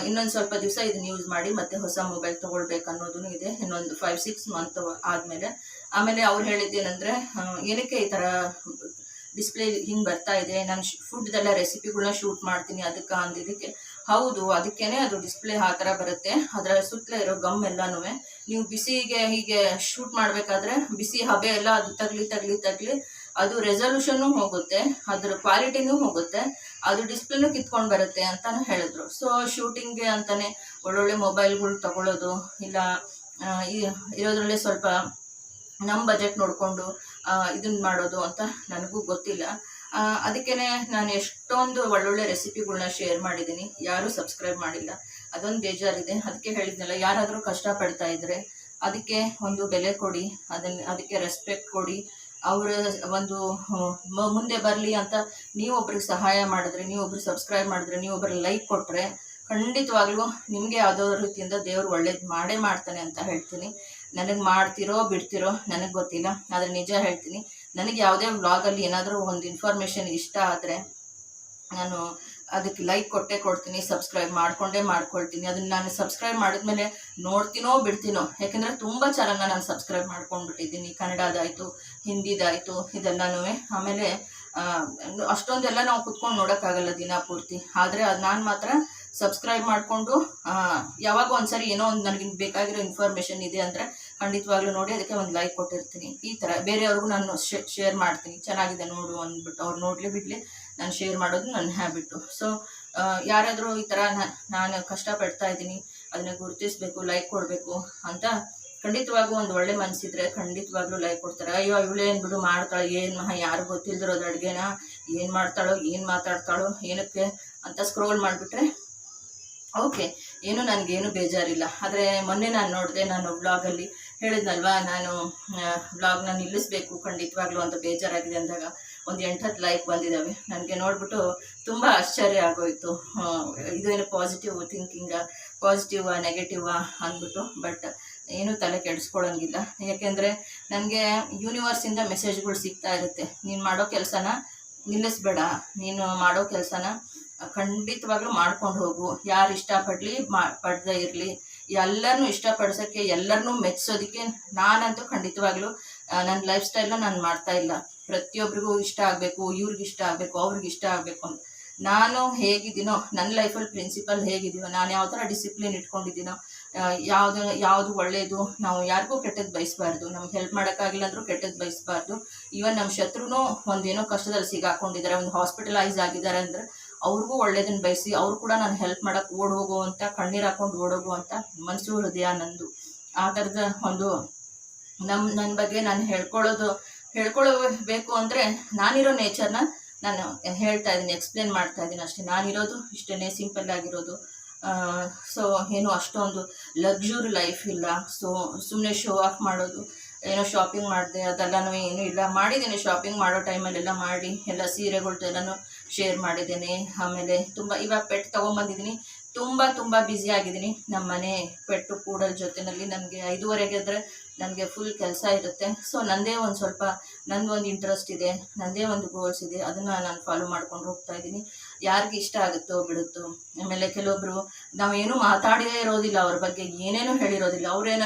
ಇನ್ನೊಂದು ಸ್ವಲ್ಪ ದಿವಸ ಇದನ್ನ ಯೂಸ್ ಮಾಡಿ ಮತ್ತೆ ಹೊಸ ಮೊಬೈಲ್ ತೊಗೊಳ್ಬೇಕು ಅನ್ನೋದೂ ಇದೆ. ಇನ್ನೊಂದು ಫೈವ್ ಸಿಕ್ಸ್ ಮಂತ್ ಆದಮೇಲೆ. ಆಮೇಲೆ ಅವ್ರು ಹೇಳಿದ್ದೇನೆಂದರೆ ಏನಕ್ಕೆ ಈ ಥರ ಡಿಸ್ಪ್ಲೇ ಹಿಂಗೆ ಬರ್ತಾ ಇದೆ? ನಾನು ಫುಡ್ದೆಲ್ಲ ರೆಸಿಪಿಗಳನ್ನ ಶೂಟ್ ಮಾಡ್ತೀನಿ ಅದಕ್ಕೆ ಅಂದಿದ್ದಕ್ಕೆ ಹೌದು, ಅದಕ್ಕೇನೆ ಅದು ಡಿಸ್ಪ್ಲೇ ಆ ಥರ ಬರುತ್ತೆ. ಅದರ ಸುತ್ತಲೇ ಇರೋ ಗಮ್ ಎಲ್ಲನೂ ನೀವು ಬಿಸಿಗೆ ಹೀಗೆ ಶೂಟ್ ಮಾಡಬೇಕಾದ್ರೆ ಬಿಸಿ ಹಬೆ ಎಲ್ಲ ಅದು ತಗ್ಲಿ ತಗ್ಲಿ ತಗ್ಲಿ, ಅದು ರೆಸಲ್ಯೂಷನ್ನು ಹೋಗುತ್ತೆ, ಅದ್ರ ಕ್ವಾಲಿಟಿನೂ ಹೋಗುತ್ತೆ, ಅದು ಡಿಸ್ಪ್ಲೇನೂ ಕಿತ್ಕೊಂಡು ಬರುತ್ತೆ ಅಂತಾನು ಹೇಳಿದ್ರು. ಸೊ ಶೂಟಿಂಗ್ಗೆ ಅಂತಾನೆ ಒಳ್ಳೊಳ್ಳೆ ಮೊಬೈಲ್ಗಳು ತಗೊಳ್ಳೋದು ಇಲ್ಲ ಇರೋದ್ರಲ್ಲೇ ಸ್ವಲ್ಪ ನಮ್ಮ ಬಜೆಟ್ ನೋಡಿಕೊಂಡು ಇದನ್ನ ಮಾಡೋದು ಅಂತ ನನಗೂ ಗೊತ್ತಿಲ್ಲ. ಅದಕ್ಕೇ ನಾನು ಎಷ್ಟೊಂದು ಒಳ್ಳೊಳ್ಳೆ ರೆಸಿಪಿಗಳನ್ನ ಶೇರ್ ಮಾಡಿದ್ದೀನಿ. ಯಾರೂ ಸಬ್ಸ್ಕ್ರೈಬ್ ಮಾಡಿಲ್ಲ. ಅದೊಂದು ಬೇಜಾರಿದೆ. ಅದಕ್ಕೆ ಹೇಳಿದ್ನಲ್ಲ, ಯಾರಾದರೂ ಕಷ್ಟಪಡ್ತಾ ಇದ್ರೆ ಅದಕ್ಕೆ ಒಂದು ಬೆಲೆ ಕೊಡಿ. ಅದನ್ನ ಅದಕ್ಕೆ ರೆಸ್ಪೆಕ್ಟ್ ಕೊಡಿ. ಅವರ ಒಂದು ಮುಂದೆ ಬರಲಿ ಅಂತ ನೀವೊಬ್ರಿಗೆ ಸಹಾಯ ಮಾಡಿದ್ರೆ ನೀವೊಬ್ರು ಸಬ್ಸ್ಕ್ರೈಬ್ ಮಾಡಿದ್ರೆ ನೀವೊಬ್ರಿಗೆ ಲೈಕ್ ಕೊಟ್ಟರೆ ಖಂಡಿತವಾಗ್ಲೂ ನಿಮಗೆ ಯಾವುದೋ ರೀತಿಯಿಂದ ದೇವರು ಒಳ್ಳೇದು ಮಾಡೇ ಮಾಡ್ತಾನೆ ಅಂತ ಹೇಳ್ತೀನಿ. ನನಗೆ ಮಾಡ್ತಿರೋ, ಬಿಡ್ತಿರೋ ನನಗೆ ಗೊತ್ತಿಲ್ಲ. ಆದರೆ ನಿಜ ಹೇಳ್ತೀನಿ ನನಗೆ ಯಾವುದೇ ವ್ಲಾಗಲ್ಲಿ ಏನಾದರೂ ಒಂದು ಇನ್ಫಾರ್ಮೇಷನ್ ಇಷ್ಟ ಆದರೆ ನಾನು ಅದಕ್ಕೆ ಲೈಕ್ ಕೊಟ್ಟೇ ಕೊಡ್ತೀನಿ ಸಬ್ಸ್ಕ್ರೈಬ್ ಮಾಡಿಕೊಂಡೇ ಮಾಡ್ಕೊಳ್ತೀನಿ. ಅದನ್ನು ನಾನು ಸಬ್ಸ್ಕ್ರೈಬ್ ಮಾಡಿದ್ಮೇಲೆ ನೋಡ್ತೀನೋ ಬಿಡ್ತೀನೋ, ಯಾಕೆಂದರೆ ತುಂಬ ಚಾನಲ್ನ ನಾನು ಸಬ್ಸ್ಕ್ರೈಬ್ ಮಾಡ್ಕೊಂಡ್ಬಿಟ್ಟಿದ್ದೀನಿ. ಕನ್ನಡದಾಯಿತು, ಹಿಂದಿದಾಯಿತು, ಇದೆಲ್ಲನೂ. ಆಮೇಲೆ ಅಷ್ಟೊಂದೆಲ್ಲ ನಾವು ಕುತ್ಕೊಂಡು ನೋಡೋಕ್ಕಾಗಲ್ಲ ದಿನ ಪೂರ್ತಿ ಆದರೆ ಅದು ನಾನು ಮಾತ್ರ ಸಬ್ಸ್ಕ್ರೈಬ್ ಮಾಡಿಕೊಂಡು ಯಾವಾಗ ಒಂದ್ಸರಿ ಏನೋ ಒಂದು ನನಗೆ ಬೇಕಾಗಿರೋ ಇನ್ಫಾರ್ಮೇಷನ್ ಇದೆ ಅಂದರೆ ಖಂಡಿತವಾಗ್ಲೂ ನೋಡಿ, ಅದಕ್ಕೆ ಒಂದು ಲೈಕ್ ಕೊಟ್ಟಿರ್ತೀನಿ. ಈ ಥರ ಬೇರೆಯವ್ರಿಗೂ ನಾನು ಶೇರ್ ಮಾಡ್ತೀನಿ. ಚೆನ್ನಾಗಿದೆ ನೋಡು ಅಂದ್ಬಿಟ್ಟು ಅವ್ರು ನೋಡಲಿ ಬಿಡಲಿ, ನಾನು ಶೇರ್ ಮಾಡೋದು ನನ್ನ ಹ್ಯಾಬಿಟ್ಟು ಸೊ ಯಾರಾದರೂ ಈ ಥರ ನಾನು ಕಷ್ಟಪಡ್ತಾ ಇದ್ದೀನಿ, ಅದನ್ನ ಗುರುತಿಸ್ಬೇಕು ಲೈಕ್ ಕೊಡಬೇಕು ಅಂತ ಖಂಡಿತವಾಗೂ ಒಂದು ಒಳ್ಳೆ ಮನಸ್ಸಿದ್ರೆ ಖಂಡಿತವಾಗ್ಲೂ ಲೈಕ್ ಕೊಡ್ತಾರೆ. ಅಯ್ಯೋ ಇವಳೇನು ಬಿಡು ಮಾಡ್ತಾಳೆ, ಏನು ಯಾರು ಗೊತ್ತಿಲ್ದಿರೋದು ಅಡುಗೆನ? ಏನು ಮಾಡ್ತಾಳೋ, ಏನು ಮಾತಾಡ್ತಾಳೋ, ಏನಕ್ಕೆ ಅಂತ ಸ್ಕ್ರೋಲ್ ಮಾಡಿಬಿಟ್ರೆ ಓಕೆ ಏನು ನನಗೇನು ಬೇಜಾರಿಲ್ಲ. ಆದರೆ ಮೊನ್ನೆ ನಾನು ನೋಡಿದೆ, ನಾನು ವ್ಲಾಗಲ್ಲಿ ಹೇಳಿದ್ನಲ್ವಾ, ನಾನು ಬ್ಲಾಗ್ನ ನಿಲ್ಲಿಸಬೇಕು ಖಂಡಿತವಾಗ್ಲೂ ಅಂತ ಬೇಜಾರಾಗಿದೆ ಅಂದಾಗ ಒಂದು ಎಂಟು ಹತ್ತು ಲೈಕ್ ಬಂದಿದ್ದಾವೆ ನನಗೆ ನೋಡ್ಬಿಟ್ಟು ತುಂಬ ಆಶ್ಚರ್ಯ ಆಗೋಯ್ತು. ಇದೇನು ಪಾಸಿಟಿವ್ ಥಿಂಕಿಂಗ ಪಾಸಿಟಿವ ನೆಗೆಟಿವಾ ಅಂದ್ಬಿಟ್ಟು ಬಟ್ ಏನೂ ತಲೆ ಕೆಡಿಸ್ಕೊಳ್ಳೋಂಗಿಲ್ಲ ಯಾಕೆಂದರೆ ನನಗೆ ಯೂನಿವರ್ಸಿಂದ ಮೆಸೇಜ್ಗಳು ಸಿಗ್ತಾ ಇರುತ್ತೆ. ನೀನು ಮಾಡೋ ಕೆಲಸನ ನಿಲ್ಲಿಸ್ಬೇಡ. ನೀನು ಮಾಡೋ ಕೆಲಸನ ಖಂಡಿತವಾಗ್ಲೂ ಮಾಡ್ಕೊಂಡು ಹೋಗು. ಯಾರು ಇಷ್ಟಪಡಲಿ, ಮಾ, ಪಡ್ದೇ ಇರಲಿ. ಎಲ್ಲರನ್ನೂ ಇಷ್ಟಪಡ್ಸೋಕ್ಕೆ, ಎಲ್ಲರನ್ನೂ ಮೆಚ್ಚಿಸೋದಕ್ಕೆ ನಾನಂತೂ ಖಂಡಿತವಾಗ್ಲೂ ನನ್ನ ಲೈಫ್ ಸ್ಟೈಲ್ನ ನಾನು ಮಾಡ್ತಾ ಇಲ್ಲ. ಪ್ರತಿಯೊಬ್ಬರಿಗೂ ಇಷ್ಟ ಆಗಬೇಕು, ಇವ್ರಿಗೆ ಇಷ್ಟ ಆಗಬೇಕು, ಅವ್ರಿಗೆ ಇಷ್ಟ ಆಗಬೇಕು ಅಂತ. ನಾನು ಹೇಗಿದ್ದೀನೋ ನನ್ನ ಲೈಫಲ್ಲಿ ಪ್ರಿನ್ಸಿಪಲ್ ಹೇಗಿದ್ದೀನೋ ನಾನು ಯಾವ ಥರ ಡಿಸಿಪ್ಲಿನ್ ಇಟ್ಕೊಂಡಿದ್ದೀನೋ ಯಾವುದು ಯಾವುದು ಒಳ್ಳೆಯದು ನಾವು ಯಾರಿಗೂ ಕೆಟ್ಟದ್ದು ಬಯಸಬಾರ್ದು, ನಮ್ಗೆ ಹೆಲ್ಪ್ ಮಾಡೋಕ್ಕಾಗಿಲ್ಲ ಅಂದರೂ ಕೆಟ್ಟದ್ದು ಬಯಸಬಾರ್ದು. ಈವನ್ ನಮ್ಮ ಶತ್ರುನೂ ಒಂದೇನೋ ಕಷ್ಟದಲ್ಲಿ ಸಿಗಾಕೊಂಡಿದ್ದಾರೆ, ಒಂದು ಹಾಸ್ಪಿಟಲೈಸ್ ಆಗಿದ್ದಾರೆ ಅಂದರೆ ಅವ್ರಿಗೂ ಒಳ್ಳೇದನ್ನ ಬಯಸಿ ಅವ್ರು ಕೂಡ ನಾನು ಹೆಲ್ಪ್ ಮಾಡೋಕೆ ಓಡ್ ಅಂತ, ಕಣ್ಣೀರು ಹಾಕೊಂಡು ಓಡೋಗು ಅಂತ ಮನಸ್ಸು ಹೃದಯ ನಂದು. ಆ ಥರದ ಒಂದು ನಮ್ಮ ನನ್ನ ಬಗ್ಗೆ ನಾನು ಹೇಳ್ಕೊಳ್ಳೋದು, ಹೇಳ್ಕೊಳ್ಬೇಕು ಅಂದರೆ ನಾನಿರೋ ನೇಚರ್ನ ನಾನು ಹೇಳ್ತಾ ಇದ್ದೀನಿ ಎಕ್ಸ್ಪ್ಲೇನ್ ಮಾಡ್ತಾ ಇದ್ದೀನಿ ಅಷ್ಟೇ. ನಾನಿರೋದು ಇಷ್ಟೇ ಸಿಂಪಲ್ ಆಗಿರೋದು. ಸೊ ಏನು ಅಷ್ಟೊಂದು ಲಕ್ಸುರಿ ಲೈಫ್ ಇಲ್ಲ. ಸೊ ಸುಮ್ಮನೆ ಶೋ ಆಫ್ ಮಾಡೋದು, ಏನೋ ಶಾಪಿಂಗ್ ಮಾಡಿದೆ, ಅದೆಲ್ಲನೂ ಏನೂ ಇಲ್ಲ. ಮಾಡಿದ್ದೀನಿ ಶಾಪಿಂಗ್ ಮಾಡೋ ಟೈಮಲ್ಲೆಲ್ಲ ಮಾಡಿ, ಎಲ್ಲ ಸೀರೆಗಳ್ದೆಲ್ಲನೂ ಶೇರ್ ಮಾಡಿದ್ದೀನಿ. ಆಮೇಲೆ ತುಂಬ, ಇವಾಗ ಪೆಟ್ ತೊಗೊಂಬಂದಿದ್ದೀನಿ. ತುಂಬ ತುಂಬ ಬ್ಯುಸಿ ಆಗಿದ್ದೀನಿ. ನಮ್ಮ ಮನೆ ಪೆಟ್ಟು ಕೂಡಲ್ ಜೊತೆನಲ್ಲಿ ನನಗೆ ಐದುವರೆಗೆ ಇದ್ದರೆ ನನಗೆ ಫುಲ್ ಕೆಲಸ ಇರುತ್ತೆ. ಸೊ ನನ್ನದೇ ಒಂದು ಸ್ವಲ್ಪ, ನಂದು ಒಂದು ಇಂಟ್ರೆಸ್ಟ್ ಇದೆ. ನನ್ನದೇ ಒಂದು ಗೋಲ್ಸ್ ಇದೆ. ಅದನ್ನು ನಾನು ಫಾಲೋ ಮಾಡ್ಕೊಂಡು ಹೋಗ್ತಾ ಇದ್ದೀನಿ. ಯಾರಿಗೆ ಇಷ್ಟ ಆಗುತ್ತೋ ಬಿಡುತ್ತೋ. ಆಮೇಲೆ ಕೆಲವೊಬ್ಬರು ನಾವೇನು ಮಾತಾಡೇ ಇರೋದಿಲ್ಲ ಅವ್ರ ಬಗ್ಗೆ. ಏನೇನೋ ಹೇಳಿರೋದಿಲ್ಲ. ಅವ್ರೇನು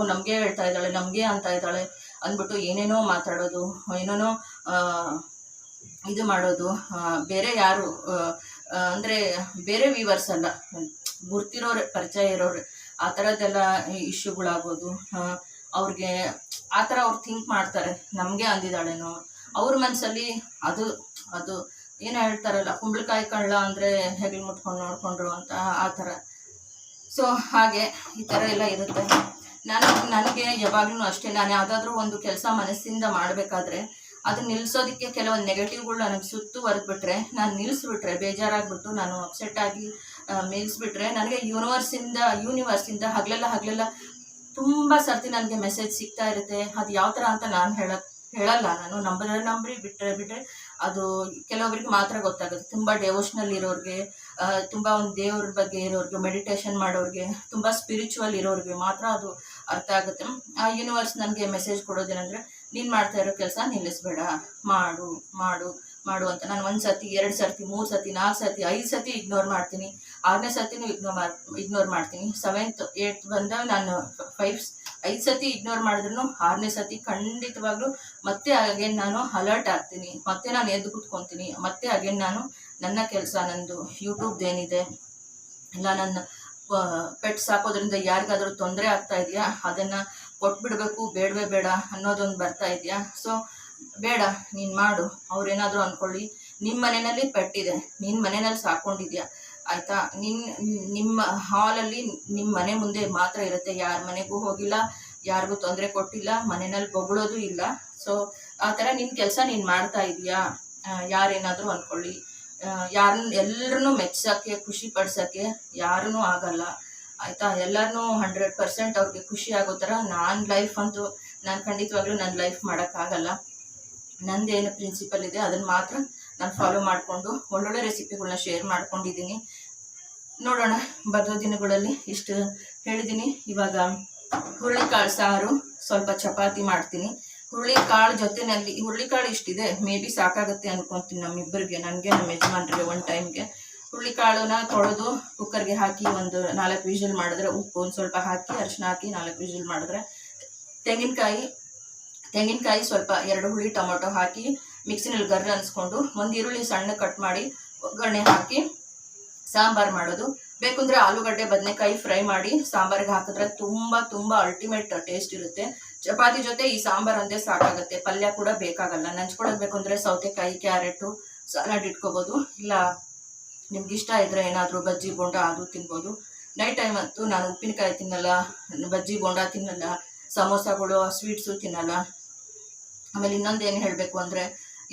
ಓ ನಮಗೆ ಹೇಳ್ತಾ ಇದ್ದಾಳೆ, ನಮಗೆ ಅಂತ ಇದ್ದಾಳೆ ಅಂದ್ಬಿಟ್ಟು ಏನೇನೋ ಮಾತಾಡೋದು ಏನೇನೋ ಇದು ಮಾಡೋದು ಬೇರೆ ಯಾರು ಅಂದರೆ ಬೇರೆ ವ್ಯೂವರ್ಸ್ ಅಲ್ಲ. ಗುರ್ತಿರೋರು, ಪರಿಚಯ ಇರೋರು, ಆ ಥರದ್ದೆಲ್ಲ ಇಶ್ಯೂಗಳಾಗೋದು ಅವ್ರಿಗೆ ಆ ಥರ ಅವ್ರು ಥಿಂಕ್ ಮಾಡ್ತಾರೆ. ನಮಗೆ ಅಂದಿದ್ದಾಳೇನೋ. ಅವ್ರ ಮನಸ್ಸಲ್ಲಿ ಅದು ಅದು ಏನು ಹೇಳ್ತಾರಲ್ಲ, ಕುಂಬಳಕಾಯಿ ಕಳ್ಳ ಅಂದರೆ ಹೆಗಲ್ ಮುಟ್ಕೊಂಡು ನೋಡ್ಕೊಂಡ್ರು ಅಂತ ಆ ಥರ ಸೊ ಹಾಗೆ ಈ ಥರ ಎಲ್ಲ ಇರುತ್ತೆ. ನಾನು, ನನಗೆ ಯಾವಾಗಲೂ ಅಷ್ಟೇ, ನಾನು ಯಾವುದಾದ್ರೂ ಒಂದು ಕೆಲಸ ಮನಸ್ಸಿಂದ ಮಾಡಬೇಕಾದ್ರೆ ಅದನ್ನ ನಿಲ್ಸೋದಕ್ಕೆ ಕೆಲವೊಂದು ನೆಗೆಟಿವ್ಗಳು ನನಗೆ ಸುತ್ತು ಹೊರದ್ಬಿಟ್ರೆ ನಾನು ನಿಲ್ಲಿಸ್ಬಿಟ್ರೆ ಬೇಜಾರಾಗ್ಬಿಟ್ಟು ನಾನು ಅಪ್ಸೆಟ್ ಆಗಿ ನಿಲ್ಲಿಸ್ಬಿಟ್ರೆ ನನಗೆ ಯೂನಿವರ್ಸಿಂದ ಯೂನಿವರ್ಸಿಂದ ಹಗಲೆಲ್ಲ ಹಗಲೆಲ್ಲ ತುಂಬ ಸರ್ತಿ ನನಗೆ ಮೆಸೇಜ್ ಸಿಗ್ತಾ ಇರುತ್ತೆ. ಅದು ಯಾವ ಥರ ಅಂತ ನಾನು ಹೇಳ, ಹೇಳಲ್ಲ. ನಾನು ನಂಬರ್ ನಂಬ್ರಿ ಬಿಟ್ಟರೆ ಬಿಟ್ಟರೆ ಅದು ಕೆಲವೊಬ್ರಿಗೆ ಮಾತ್ರ ಗೊತ್ತಾಗುತ್ತೆ. ತುಂಬ ಡೆವೋಷ್ನಲ್ ಇರೋರಿಗೆ ತುಂಬ ಒಂದು ದೇವ್ರ ಬಗ್ಗೆ ಇರೋರಿಗೆ ಮೆಡಿಟೇಷನ್ ಮಾಡೋರಿಗೆ, ತುಂಬ ಸ್ಪಿರಿಚುವಲ್ ಇರೋರಿಗೆ ಮಾತ್ರ ಅದು ಅರ್ಥ ಆಗುತ್ತೆ. ಆ ಯೂನಿವರ್ಸ್ ನನಗೆ ಮೆಸೇಜ್ ಕೊಡೋದೇನೆಂದರೆ ನೀನು ಮಾಡ್ತಾ ಇರೋ ಕೆಲಸ ನಿಲ್ಲಿಸ್ಬೇಡ. ಮಾಡು ಮಾಡು ಮಾಡು ಅಂತ. ನಾನು ಒಂದು ಸತಿ ಎರಡು ಸರ್ತಿ, ಮೂರು ಸತಿ ನಾಲ್ಕು ಸತಿ ಐದು ಸತಿ ಇಗ್ನೋರ್ ಮಾಡ್ತೀನಿ. ಆರನೇ ಸತಿನೂ ಇಗ್ನೋರ್ ಮಾಡ್ ಇಗ್ನೋರ್ ಮಾಡ್ತೀನಿ. ಸೆವೆಂತ್ ಏಯ್ತ್ ಬಂದಾಗ ನಾನು ಫೈವ್ ಐದು ಸತಿ ಇಗ್ನೋರ್ ಮಾಡಿದ್ರು ಆರನೇ ಸತಿ ಖಂಡಿತವಾಗ್ಲೂ ಮತ್ತೆ ಅಗೇನ್ ನಾನು ಅಲರ್ಟ್ ಆಗ್ತೀನಿ. ಮತ್ತೆ ನಾನು ಎದ್ದು ಕುತ್ಕೊತೀನಿ. ಮತ್ತೆ ಅಗೇನ್ ನಾನು ನನ್ನ ಕೆಲಸ, ನಂದು ಯೂಟ್ಯೂಬ್ದೇನಿದೆ ಇಲ್ಲ ನನ್ನ ಪೆಟ್ಸ್ ಸಾಕೋದ್ರಿಂದ ಯಾರಿಗಾದ್ರೂ ತೊಂದರೆ ಆಗ್ತಾ ಇದೆಯಾ? ಅದನ್ನು ಕೊಟ್ಬಿಡ್ಬೇಕು, ಬೇಡವೇ ಬೇಡ ಅನ್ನೋದೊಂದು ಬರ್ತಾ ಇದೆಯಾ? ಸೊ ಬೇಡ, ನೀನು ಮಾಡು. ಅವ್ರೇನಾದರೂ ಅಂದ್ಕೊಳ್ಳಿ ನಿಮ್ಮ ಮನೆಯಲ್ಲಿ ಪೆಟ್ಟಿದೆ. ನಿನ್ನ ಮನೆಯಲ್ಲಿ ಸಾಕೊಂಡಿದ್ಯಾ? ಆಯಿತಾ? ನಿನ್ನ ನಿಮ್ಮ ಹಾಲಲ್ಲಿ ನಿಮ್ಮ ಮನೆ ಮುಂದೆ ಮಾತ್ರ ಇರುತ್ತೆ. ಯಾರ ಮನೆಗೂ ಹೋಗಿಲ್ಲ, ಯಾರಿಗೂ ತೊಂದರೆ ಕೊಟ್ಟಿಲ್ಲ, ಮನೆಯಲ್ಲಿ ಬೊಗಳೋದು ಇಲ್ಲ. ಸೊ ಆ ಥರ ನಿನ್ನ ಕೆಲಸ ನೀನು ಮಾಡ್ತಾ ಇದೀಯಾ? ಯಾರೇನಾದರೂ ಅಂದ್ಕೊಳ್ಳಿ ಯಾರನ್ನ ಎಲ್ಲರನ್ನೂ ಮೆಚ್ಚಿಸೋಕ್ಕೆ ಖುಷಿ ಪಡ್ಸೋಕ್ಕೆ ಯಾರೂ ಆಗಲ್ಲ. ಆಯಿತಾ? ಎಲ್ಲರನ್ನೂ ಹಂಡ್ರೆಡ್ ಪರ್ಸೆಂಟ್ ಅವ್ರಿಗೆ ಖುಷಿ ಆಗೋ ಥರ ನಾನ್ ಲೈಫ್ ಅಂತೂ ನಾನು ಖಂಡಿತವಾಗ್ಲೂ ನನ್ನ ಲೈಫ್ ಮಾಡೋಕ್ಕಾಗಲ್ಲ ನಂದೇನು ಪ್ರಿನ್ಸಿಪಲ್ ಇದೆ ಅದನ್ನ ಮಾತ್ರ ನಾನು ಫಾಲೋ ಮಾಡಿಕೊಂಡು ಒಳ್ಳೊಳ್ಳೆ ರೆಸಿಪಿಗಳನ್ನ ಶೇರ್ ಮಾಡ್ಕೊಂಡಿದ್ದೀನಿ. ನೋಡೋಣ ಬರೋ ದಿನಗಳಲ್ಲಿ ಇಷ್ಟು ಹೇಳಿದ್ದೀನಿ. ಇವಾಗ ಹುರುಳಿಕಾಳು ಸಾರು, ಸ್ವಲ್ಪ ಚಪಾತಿ ಮಾಡ್ತೀನಿ. ಹುರುಳಿಕಾಳು ಜೊತೆನಲ್ಲಿ ಹುರುಳಿಕಾಳು ಇಷ್ಟಿದೆ ಮೇ ಬಿ ಸಾಕಾಗುತ್ತೆ ಅನ್ಕೊಂತೀನಿ ನಮ್ಮಿಬ್ಬರಿಗೆ, ನನಗೆ ನಮ್ಮ ಯಜಮಾನ್ರಿಗೆ ಒನ್ ಟೈಮ್ಗೆ ಹುರುಳಿಕಾಳನ್ನ ತೊಳೆದು ಕುಕ್ಕರ್ಗೆ ಹಾಕಿ ಒಂದು ನಾಲ್ಕು ವಿಜಲ್ ಮಾಡಿದ್ರೆ ಉಪ್ಪು ಒಂದು ಸ್ವಲ್ಪ ಹಾಕಿ ಅರಿಶಿನ ಹಾಕಿ ನಾಲ್ಕು ವಿಷಲ್ ಮಾಡಿದ್ರೆ ತೆಂಗಿನಕಾಯಿ ತೆಂಗಿನಕಾಯಿ ಸ್ವಲ್ಪ ಎರಡು ಹುಳಿ ಟೊಮೊಟೊ ಹಾಕಿ ಮಿಕ್ಸಿನಲ್ಲಿ ಗರ್ರ ಅನ್ಸ್ಕೊಂಡು ಒಂದು ಈರುಳ್ಳಿ ಸಣ್ಣ ಕಟ್ ಮಾಡಿ ಒಗ್ಗರಣೆ ಹಾಕಿ ಸಾಂಬಾರ್ ಮಾಡೋದು. ಬೇಕಂದ್ರೆ ಆಲೂಗಡ್ಡೆ, ಬದನೆಕಾಯಿ ಫ್ರೈ ಮಾಡಿ ಸಾಂಬಾರಿಗೆ ಹಾಕಿದ್ರೆ ತುಂಬ ತುಂಬ ಅಲ್ಟಿಮೇಟ್ ಟೇಸ್ಟ್ ಇರುತ್ತೆ. ಚಪಾತಿ ಜೊತೆ ಈ ಸಾಂಬಾರ್ ಒಂದೇ ಸಾಕಾಗುತ್ತೆ. ಪಲ್ಯ ಕೂಡ ಬೇಕಾಗಲ್ಲ. ನಂಚ್ಕೊಳಕ್ ಬೇಕಂದ್ರೆ ಸೌತೆಕಾಯಿ, ಕ್ಯಾರೆಟು ಸಲಾಡ್ ಇಟ್ಕೋಬೋದು. ಇಲ್ಲ ನಿಮ್ಗೆ ಇಷ್ಟ ಇದ್ರೆ ಏನಾದರೂ ಬಜ್ಜಿ ಬೋಂಡ ಅದು ತಿನ್ಬೋದು. ನೈಟ್ ಟೈಮ್ ಅಂತೂ ನಾನು ಉಪ್ಪಿನಕಾಯಿ ತಿನ್ನಲ್ಲ, ಬಜ್ಜಿ ಬೋಂಡ ತಿನ್ನಲ್ಲ, ಸಮೋಸಗಳು ಸ್ವೀಟ್ಸು ತಿನ್ನಲ್ಲ. ಆಮೇಲೆ ಇನ್ನೊಂದು ಏನು ಹೇಳಬೇಕು ಅಂದರೆ,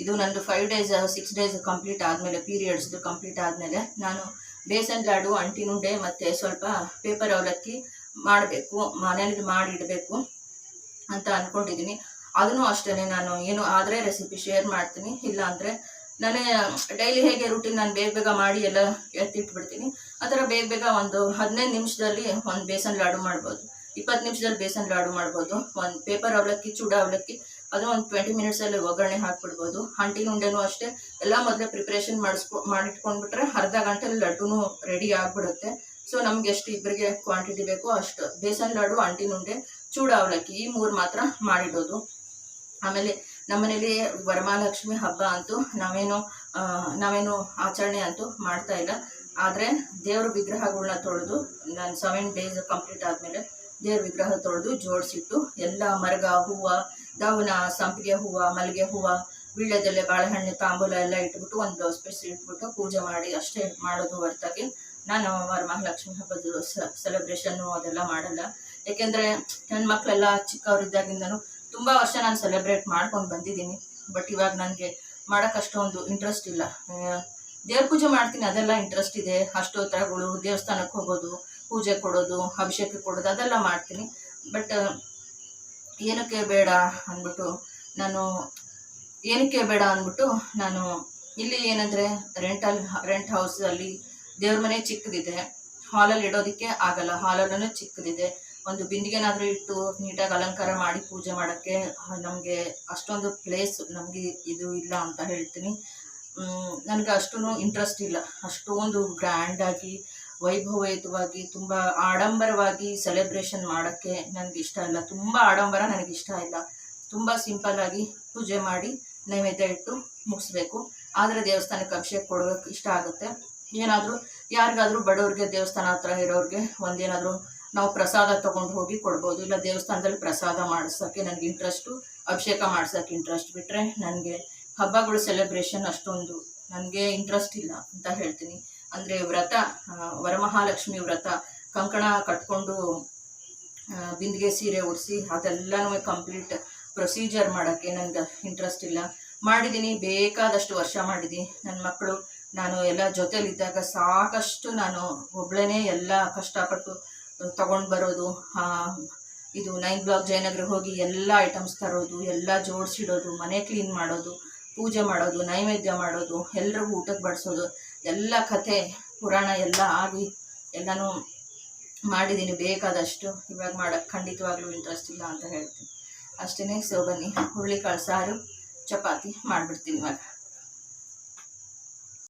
ಇದು ನಂದು five days six days complete ಆದಮೇಲೆ ಪೀರಿಯಡ್ಸ್ದು ಕಂಪ್ಲೀಟ್ ಆದಮೇಲೆ ನಾನು ಬೇಸನ್ ಲಾಡು ಅಂಟಿನುಂಡೆ ಮತ್ತು ಸ್ವಲ್ಪ ಪೇಪರ್ ಅವಲಕ್ಕಿ ಮಾಡಬೇಕು, ಮನೇಲಿ ಮಾಡಿಡಬೇಕು ಅಂತ ಅಂದ್ಕೊಂಡಿದ್ದೀನಿ ಅದನ್ನು ಅಷ್ಟೇ ನಾನು ಏನು ಆದರೆ ರೆಸಿಪಿ ಶೇರ್ ಮಾಡ್ತೀನಿ. ಇಲ್ಲ ಅಂದರೆ ನಾನೇ, ಡೈಲಿ ಹೇಗೆ ರೂಟೀನ್ ನಾನು ಬೇಗ ಬೇಗ ಮಾಡಿ ಎಲ್ಲ ಎತ್ತಿಟ್ಬಿಡ್ತೀನಿ. ಆ ಥರ ಬೇಗ ಬೇಗ ಒಂದು ಹದಿನೈದು ನಿಮಿಷದಲ್ಲಿ ಒಂದು ಬೇಸನ್ ಲಾಡು ಮಾಡ್ಬೋದು. ಇಪ್ಪತ್ತು ನಿಮಿಷದಲ್ಲಿ ಬೇಸನ್ ಲಾಡು ಮಾಡ್ಬೋದು. ಒಂದು ಪೇಪರ್ ಅವಲಕ್ಕಿ, ಚೂಡ ಅವಲಕ್ಕಿ, ಅದು ಒಂದು ಟ್ವೆಂಟಿ ಮಿನಿಟ್ಸಲ್ಲಿ ಒಗ್ಗರಣೆ ಹಾಕ್ಬಿಡ್ಬೋದು. ಹಂಟಿನ ಉಂಡೆನೂ ಅಷ್ಟೇ. ಎಲ್ಲ ಮೊದಲೇ ಪ್ರಿಪ್ರೇಷನ್ ಮಾಡಿಸ್ಕೊ, ಮಾಡಿಟ್ಕೊಂಡ್ಬಿಟ್ರೆ ಅರ್ಧ ಗಂಟೆಲಿ ಲಡ್ಡುನು ರೆಡಿ ಆಗಿಬಿಡುತ್ತೆ. ಸೊ ನಮ್ಗೆ ಎಷ್ಟು ಇಬ್ಬರಿಗೆ ಕ್ವಾಂಟಿಟಿ ಬೇಕೋ ಅಷ್ಟು. ಬೇಸನ್ ಲಾಡು ಅಂಟಿನ ಉಂಡೆ ಚೂಡ ಅವಲಕ್ಕಿ, ಈ ಮೂರು ಮಾತ್ರ ಮಾಡಿಡೋದು. ಆಮೇಲೆ ನಮ್ಮನೇಲಿ ವರಮಹಾಲಕ್ಷ್ಮಿ ಹಬ್ಬ ಅಂತೂ ನಾವೇನು ನಾವೇನು ಆಚರಣೆ ಅಂತೂ ಮಾಡ್ತಾ ಇಲ್ಲ. ಆದರೆ ದೇವ್ರ ವಿಗ್ರಹಗಳನ್ನ ತೊಳೆದು, ನಾನು ಸೆವೆನ್ ಡೇಸ್ ಕಂಪ್ಲೀಟ್ ಆದಮೇಲೆ ದೇವ್ರ ವಿಗ್ರಹ ತೊಳೆದು ಜೋಡಿಸಿಟ್ಟು ಎಲ್ಲ ಮರಗ, ಹೂವು ದಾವನ ಸಂಪಿಗೆ ಹೂವು, ಮಲ್ಲಿಗೆ ಹೂವು, ವೀಳ್ಯದೆಲೆ, ಬಾಳೆಹಣ್ಣು, ತಾಂಬೂಲ ಎಲ್ಲ ಇಟ್ಬಿಟ್ಟು ಒಂದು ಬ್ಲೌಸ್ ಇಟ್ಬಿಟ್ಟು ಪೂಜೆ ಮಾಡಿ ಅಷ್ಟೇ ಮಾಡೋದು ಹೊರತಾಗಿ ನಾನು ವರಮಹಾಲಕ್ಷ್ಮಿ ಹಬ್ಬದ ಸೆಲೆಬ್ರೇಷನ್ನು ಅದೆಲ್ಲ ಮಾಡಲ್ಲ. ಯಾಕೆಂದರೆ ನನ್ನ ಮಕ್ಕಳೆಲ್ಲ ಚಿಕ್ಕವರಿದ್ದಾಗಿಂದನೂ ತುಂಬ ವರ್ಷ ನಾನು ಸೆಲೆಬ್ರೇಟ್ ಮಾಡ್ಕೊಂಡು ಬಂದಿದ್ದೀನಿ. ಬಟ್ ಇವಾಗ ನನಗೆ ಮಾಡೋಕೆ ಅಷ್ಟೊಂದು ಇಂಟ್ರೆಸ್ಟ್ ಇಲ್ಲ. ದೇವ್ರ ಪೂಜೆ ಮಾಡ್ತೀನಿ, ಅದೆಲ್ಲ ಇಂಟ್ರೆಸ್ಟ್ ಇದೆ. ಅಷ್ಟೋತ್ತರಗಳು ದೇವಸ್ಥಾನಕ್ಕೆ ಹೋಗೋದು, ಪೂಜೆ ಕೊಡೋದು, ಅಭಿಷೇಕ ಕೊಡೋದು, ಅದೆಲ್ಲ ಮಾಡ್ತೀನಿ. ಬಟ್ ಏನಕ್ಕೆ ಬೇಡ ಅಂದ್ಬಿಟ್ಟು ನಾನು, ಏನಕ್ಕೆ ಬೇಡ ಅಂದ್ಬಿಟ್ಟು ನಾನು ಇಲ್ಲಿ ಏನಂದರೆ ರೆಂಟಲ್ಲಿ ರೆಂಟ್ ಹೌಸಲ್ಲಿ ದೇವ್ರ ಮನೆ ಚಿಕ್ಕದಿದೆ. ಹಾಲಲ್ಲಿ ಇಡೋದಕ್ಕೆ ಆಗಲ್ಲ. ಹಾಲಲ್ಲೂ ಚಿಕ್ಕದಿದೆ. ಒಂದು ಬಿಂದಿಗೆನಾದರೂ ಇಟ್ಟು ನೀಟಾಗಿ ಅಲಂಕಾರ ಮಾಡಿ ಪೂಜೆ ಮಾಡೋಕ್ಕೆ ನಮಗೆ ಅಷ್ಟೊಂದು ಪ್ಲೇಸ್ ನಮಗೆ ಇದು ಇಲ್ಲ ಅಂತ ಹೇಳ್ತೀನಿ. ನನಗೆ ಅಷ್ಟೂ ಇಂಟ್ರೆಸ್ಟ್ ಇಲ್ಲ. ಅಷ್ಟೊಂದು ಗ್ರ್ಯಾಂಡಾಗಿ ವೈಭವಯುತವಾಗಿ, ತುಂಬ ಆಡಂಬರವಾಗಿ ಸೆಲೆಬ್ರೇಷನ್ ಮಾಡೋಕ್ಕೆ ನನಗೆ ಇಷ್ಟ ಇಲ್ಲ. ತುಂಬ ಆಡಂಬರ ನನಗೆ ಇಷ್ಟ ಇಲ್ಲ. ತುಂಬ ಸಿಂಪಲ್ಲಾಗಿ ಪೂಜೆ ಮಾಡಿ ನೈವೇದ್ಯ ಇಟ್ಟು ಮುಗಿಸ್ಬೇಕು. ಆದರೆ ದೇವಸ್ಥಾನಕ್ಕೆ ಅಭಿಷೇಕ ಕೊಡೋಕ್ಕೆ ಇಷ್ಟ ಆಗುತ್ತೆ. ಏನಾದರೂ ಯಾರಿಗಾದರೂ ಬಡವ್ರಿಗೆ ದೇವಸ್ಥಾನ ಹತ್ರ ಇರೋರಿಗೆ ಒಂದೇನಾದರೂ ನಾವು ಪ್ರಸಾದ ತೊಗೊಂಡು ಹೋಗಿ ಕೊಡ್ಬೋದು. ಇಲ್ಲ ದೇವಸ್ಥಾನದಲ್ಲಿ ಪ್ರಸಾದ ಮಾಡಿಸೋಕ್ಕೆ ನನಗೆ ಇಂಟ್ರೆಸ್ಟು ಅಭಿಷೇಕ ಮಾಡ್ಸೋಕ್ಕೆ ಇಂಟ್ರೆಸ್ಟ್ ಬಿಟ್ಟರೆ ನನಗೆ ಹಬ್ಬಗಳು ಸೆಲೆಬ್ರೇಷನ್ ಅಷ್ಟೊಂದು ನನಗೆ ಇಂಟ್ರೆಸ್ಟ್ ಇಲ್ಲ ಅಂತ ಹೇಳ್ತೀನಿ. ಅಂದರೆ ವ್ರತ ವರಮಹಾಲಕ್ಷ್ಮಿ ವ್ರತ, ಕಂಕಣ ಕಟ್ಕೊಂಡು ಬಿಂದಿಗೆ ಸೀರೆ ಉಡಿಸಿ ಅದೆಲ್ಲನೂ ಕಂಪ್ಲೀಟ್ ಪ್ರೊಸೀಜರ್ ಮಾಡೋಕ್ಕೆ ನನಗೆ ಇಂಟ್ರೆಸ್ಟ್ ಇಲ್ಲ. ಮಾಡಿದ್ದೀನಿ ಬೇಕಾದಷ್ಟು ವರ್ಷ ಮಾಡಿದ್ದೀನಿ ನನ್ನ ಮಕ್ಕಳು, ನಾನು ಎಲ್ಲ ಜೊತೆಲಿದ್ದಾಗ ಸಾಕಷ್ಟು ನಾನು ಒಬ್ಳೇ ಎಲ್ಲ ಕಷ್ಟಪಟ್ಟು ತಗೊಂಡು ಬರೋದು ಇದು ನೈನ್ ಬ್ಲಾಕ್ ಜಯನಗರ ಹೋಗಿ ಎಲ್ಲ ಐಟಮ್ಸ್ ತರೋದು, ಎಲ್ಲ ಜೋಡಿಸಿಡೋದು, ಮನೆ ಕ್ಲೀನ್ ಮಾಡೋದು, ಪೂಜೆ ಮಾಡೋದು, ನೈವೇದ್ಯ ಮಾಡೋದು, ಎಲ್ರಿಗೂ ಊಟಕ್ಕೆ ಬಡಿಸೋದು, ಎಲ್ಲ ಕತೆ ಪುರಾಣ ಎಲ್ಲ ಆಗಿ ಎಲ್ಲನೂ ಮಾಡಿದ್ದೀನಿ ಬೇಕಾದಷ್ಟು. ಇವಾಗ ಮಾಡೋಕ್ಕೆ ಖಂಡಿತವಾಗ್ಲೂ ಇಂಟ್ರೆಸ್ಟ್ ಇಲ್ಲ ಅಂತ ಹೇಳ್ತೀನಿ. ಅಷ್ಟೇ ಸೊ ಬನ್ನಿ, ಹುರುಳಿಕಾಳು ಸಾರು, ಚಪಾತಿ ಮಾಡಿಬಿಡ್ತೀನಿ ಇವಾಗ.